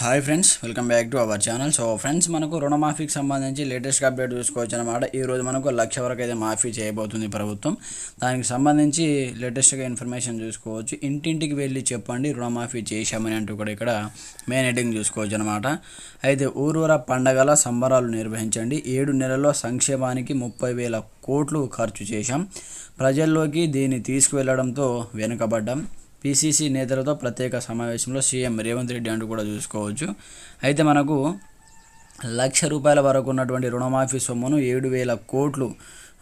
Hi friends welcome back to our channel so friends మనకు రుణమాఫీకి సంబంధించి లేటెస్ట్ అప్డేట్ చూసుకోవచ్చు అనమాట ఈ రోజు మనకు లక్ష వరకు అయితే మాఫీ చేయబోతుంది ప్రభుత్వం. దానికి సంబంధించి లేటెస్ట్గా ఇన్ఫర్మేషన్ చూసుకోవచ్చు. ఇంటింటికి వెళ్ళి చెప్పండి రుణమాఫీ చేశామని అంటూ కూడా ఇక్కడ మెయిన్ హెడ్డింగ్ చూసుకోవచ్చు అనమాట అయితే ఊరూర పండగల సంబరాలు నిర్వహించండి. ఏడు నెలల్లో సంక్షేమానికి ముప్పై వేల కోట్లు ఖర్చు చేశాం. ప్రజల్లోకి దీన్ని తీసుకువెళ్ళడంతో వెనుకబడ్డాం. పిసిసి నేతలతో ప్రత్యేక సమావేశంలో సీఎం రేవంత్ రెడ్డి అంటూ కూడా చూసుకోవచ్చు. అయితే మనకు లక్ష రూపాయల వరకు ఉన్నటువంటి రుణమాఫీ సొమ్మును ఏడు వేల కోట్లు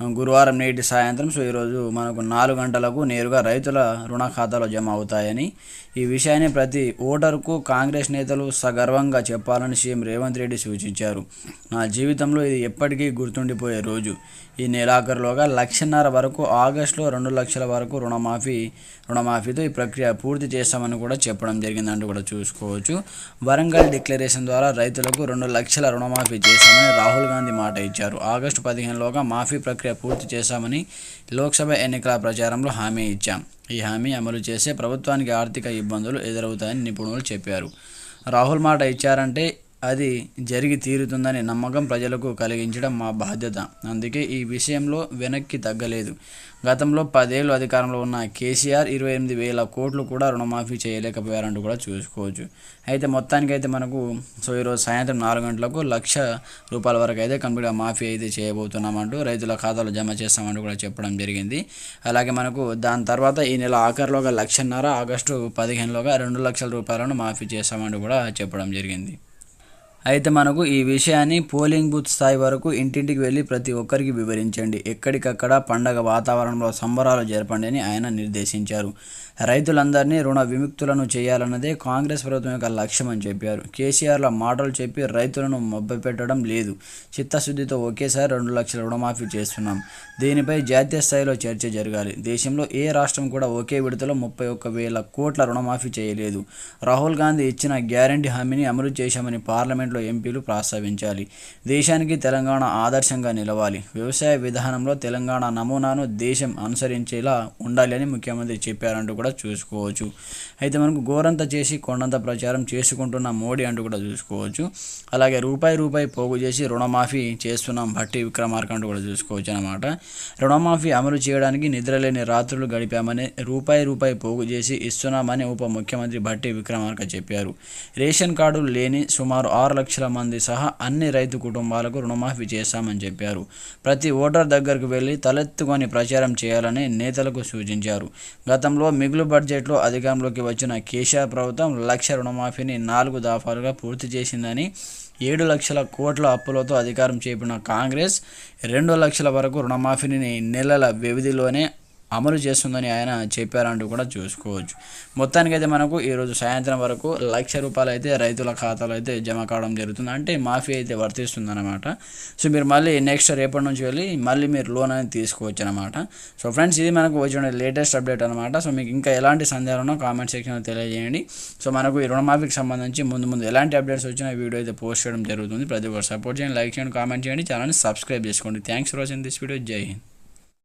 గురువారం నేటి సాయంత్రం సో ఈరోజు మనకు నాలుగు గంటలకు నేరుగా రైతుల రుణ ఖాతాలో జమ అవుతాయని ఈ విషయాన్ని ప్రతి ఓటరుకు కాంగ్రెస్ నేతలు సగర్వంగా చెప్పాలని సీఎం రేవంత్ రెడ్డి సూచించారు. నా జీవితంలో ఇది ఎప్పటికీ గుర్తుండిపోయే రోజు. ఈ నెలాఖరులోగా లక్షన్నర వరకు ఆగస్టులో రెండు లక్షల వరకు రుణమాఫీ రుణమాఫీతో ఈ ప్రక్రియ పూర్తి చేస్తామని కూడా చెప్పడం జరిగిందంటూ కూడా చూసుకోవచ్చు. వరంగల్ డిక్లరేషన్ ద్వారా రైతులకు రెండు లక్షల రుణమాఫీ చేస్తామని రాహుల్ గాంధీ మాట ఇచ్చారు. ఆగస్టు పదిహేనులోగా మాఫీ ప్రక్రియ పూర్తి చేశామని లోక్సభ ఎన్నికల ప్రచారంలో హామీ ఇచ్చాం. ఈ హామీ అమలు చేసే ప్రభుత్వానికి ఆర్థిక ఇబ్బందులు ఎదురవుతాయని నిపుణులు చెప్పారు. రాహుల్ మాట ఇచ్చారంటే అది జరిగి తీరుతుందని నమ్మకం ప్రజలకు కలిగించడం మా బాధ్యత. అందుకే ఈ విషయంలో వెనక్కి తగ్గలేదు. గతంలో పదేళ్ళు అధికారంలో ఉన్న కేసీఆర్ ఇరవై ఎనిమిది వేల కోట్లు కూడా రుణమాఫీ చేయలేకపోయారంటూ కూడా చూసుకోవచ్చు. అయితే మొత్తానికైతే మనకు సో ఈరోజు సాయంత్రం నాలుగు గంటలకు లక్ష రూపాయల వరకు అయితే కంప్లీట్గా మాఫీ అయితే చేయబోతున్నామంటూ రైతుల ఖాతాలో జమ చేస్తామంటూ కూడా చెప్పడం జరిగింది. అలాగే మనకు దాని తర్వాత ఈ నెల ఆఖరిలోగా లక్షన్నర ఆగస్టు పదిహేనులోగా రెండు లక్షల రూపాయలను మాఫీ చేస్తామంటూ కూడా చెప్పడం జరిగింది. అయితే మనకు ఈ విషయాన్ని పోలింగ్ బూత్ స్థాయి వరకు ఇంటింటికి వెళ్ళి ప్రతి ఒక్కరికి వివరించండి. ఎక్కడికక్కడ పండగ వాతావరణంలో సంబరాలు జరపండి అని ఆయన నిర్దేశించారు. రైతులందరినీ రుణ విముక్తులను చేయాలన్నదే కాంగ్రెస్ ప్రభుత్వం యొక్క లక్ష్యం అని చెప్పారు. కేసీఆర్ల మాటలు చెప్పి రైతులను పెట్టడం లేదు. చిత్తశుద్ధితో ఒకేసారి రెండు లక్షల రుణమాఫీ చేస్తున్నాం. దీనిపై జాతీయ స్థాయిలో చర్చ జరగాలి. దేశంలో ఏ రాష్ట్రం కూడా ఒకే విడతలో ముప్పై ఒక్క వేల కోట్ల రుణమాఫీ చేయలేదు. రాహుల్ గాంధీ ఇచ్చిన గ్యారంటీ హామీని అమలు చేశామని పార్లమెంట్లో ఎంపీలు ప్రస్తావించాలి. దేశానికి తెలంగాణ ఆదర్శంగా నిలవాలి. వ్యవసాయ విధానంలో తెలంగాణ నమూనాను దేశం అనుసరించేలా ఉండాలి అని ముఖ్యమంత్రి చెప్పారంటూ కూడా చూసుకోవచ్చు. అయితే మనకు గోరంత చేసి కొండంత ప్రచారం చేసుకుంటున్న మోడీ అంటూ కూడా చూసుకోవచ్చు. అలాగే రూపాయి రూపాయి పోగు చేసి రుణమాఫీ చేస్తున్నాం భట్టి విక్రమార్క అంటూ కూడా చూసుకోవచ్చు అనమాట రుణమాఫీ అమలు చేయడానికి నిద్రలేని రాత్రులు గడిపామని రూపాయి రూపాయి పోగు చేసి ఇస్తున్నామని ఉప ముఖ్యమంత్రి భట్టి విక్రమార్క చెప్పారు. రేషన్ కార్డు లేని సుమారు ఆరు లక్షల లక్షల మంది సహా అన్ని రైతు కుటుంబాలకు రుణమాఫీ చేశామని చెప్పారు. ప్రతి ఓటర్ దగ్గరకు వెళ్ళి తలెత్తుకొని ప్రచారం చేయాలని నేతలకు సూచించారు. గతంలో మిగులు బడ్జెట్లో అధికారంలోకి వచ్చిన కేసీఆర్ ప్రభుత్వం లక్ష రుణమాఫీని నాలుగు దఫాలుగా పూర్తి చేసిందని ఏడు లక్షల కోట్ల అప్పులతో అధికారం చేపిన కాంగ్రెస్ రెండు లక్షల వరకు రుణమాఫీని నెలల వ్యవధిలోనే అమలు చేస్తుందని ఆయన చెప్పారంటూ కూడా చూసుకోవచ్చు. మొత్తానికైతే మనకు ఈరోజు సాయంత్రం వరకు లక్ష రూపాయలు అయితే రైతుల ఖాతాలో అయితే జమ కావడం జరుగుతుంది. అంటే మాఫీ అయితే వర్తిస్తుంది అనమాట సో మీరు మళ్ళీ నెక్స్ట్ రేపటి నుంచి వెళ్ళి మళ్ళీ మీరు లోన్ అనేది తీసుకోవచ్చు అనమాట సో ఫ్రెండ్స్ ఇది మనకు వచ్చిన లేటెస్ట్ అప్డేట్ అనమాట సో మీకు ఇంకా ఎలాంటి సందేహాలు ఉన్నా కామెంట్ సెక్షన్లో తెలియజేయండి. సో మనకు ఈ రుణమాఫీకి సంబంధించి ముందు ముందు ఎలాంటి అప్డేట్స్ వచ్చినా వీడియో అయితే పోస్ట్ చేయడం జరుగుతుంది. ప్రతి ఒక్కరు సపోర్ట్ చేయండి లైక్ చేయండి కామెంట్ చేయండి. ఛానల్ని సబ్స్క్రైబ్ చేసుకోండి. Thanks for watching this video. జై హింద్.